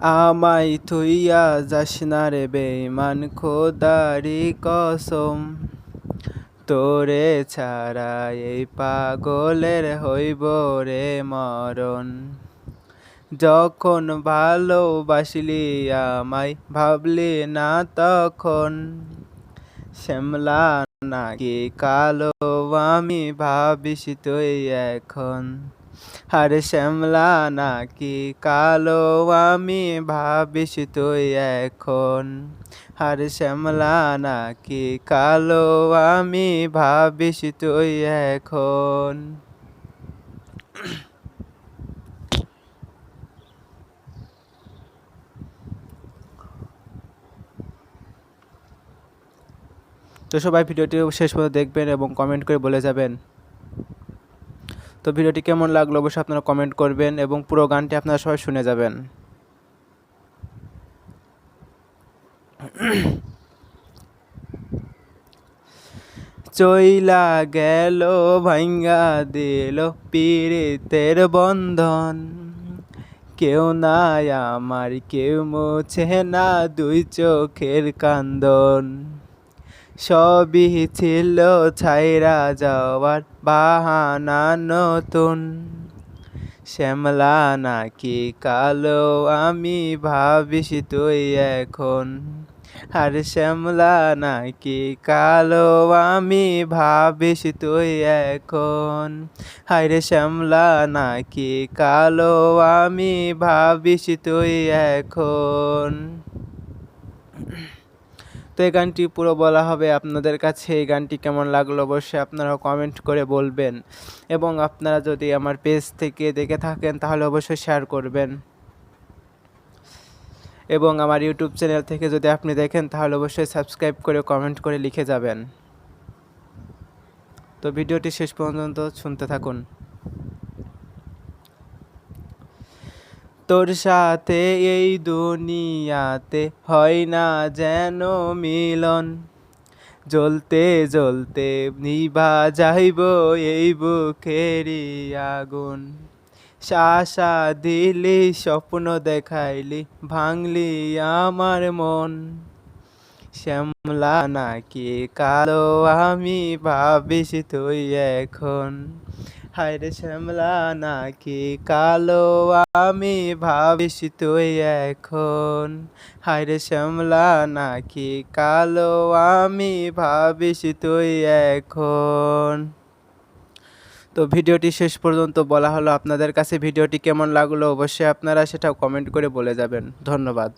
আমায় থুইয়া যাস না রে বেইমান খোদারি কসম। তোরে ছাড়া এই পাগলের হইব রে মরণ। যখন ভালোবাসলি আমায়, ভাবলি না তখন। শ্যামলা নাকি কালো, আমি ভাবিস তুই এখন। আরে শ্যামলা নাকি কালো আমি ভাবিস তুই এখন আরে শ্যামলা নাকি কালো আমি ভাবিস তুই এখন তো সবাই ভিডিওটি শেষ পর্যন্ত দেখবেন এবং কমেন্ট করে বলে যাবেন। তো ভিডিওটি কেমন লাগল অবশ্যই আপনারা কমেন্ট করবেন এবং পুরো গানটি আপনারা সবাই শুনে যাবেন। চইলা গেল ভাঙ্গা দিল পীড়িতের বন্ধন। কেউ নাই আমার, কেউ মুছে না দুই চোখের কান্দন। সবই ছিল ছাইরা যাওয়ার বাহানা নতুন। শ্যামলা নাকি কালো, আমি ভাবিস তুই এখন। আর শ্যামলা নাকি কালো, আমি ভাবিস তুই এখন। হায়রে শ্যামলা নাকি কালো, আমি ভাবিস তুই এখন। তো এই গানটি পুরো বলা হবে আপনাদের কাছে। এই গানটি কেমন লাগল অবশ্যই আপনারা কমেন্ট করে বলবেন। এবং আপনারা যদি আমার পেজ থেকে দেখে থাকেন, তাহলে অবশ্যই শেয়ার করবেন। এবং আমার ইউটিউব চ্যানেল থেকে যদি আপনি দেখেন, তাহলে অবশ্যই সাবস্ক্রাইব করে কমেন্ট করে লিখে যাবেন। তো ভিডিওটি শেষ পর্যন্ত শুনতে থাকুন। তোর সাথে এই দুনিয়াতে হয় না যেন মিলন। জ্বলতে জ্বলতে নিভা যাইব এই বুকেরই আগুন। শাসা দিলি, স্বপ্ন দেখাইলি, ভাঙলি আমার মন। শ্যামলা নাকি কালো আমি ভাবিস তুই এখন? হায়রে শ্যামলা নাকি কালো আমি ভাবিস তুই এখন? হায়রে শ্যামলা নাকি কালো আমি ভাবিস তুই এখন? তো ভিডিওটি শেষ পর্যন্ত বলা হলো আপনাদের কাছে ভিডিওটি কেমন লাগল অবশ্যই আপনারা সেটাও কমেন্ট করে বলে যাবেন। ধন্যবাদ।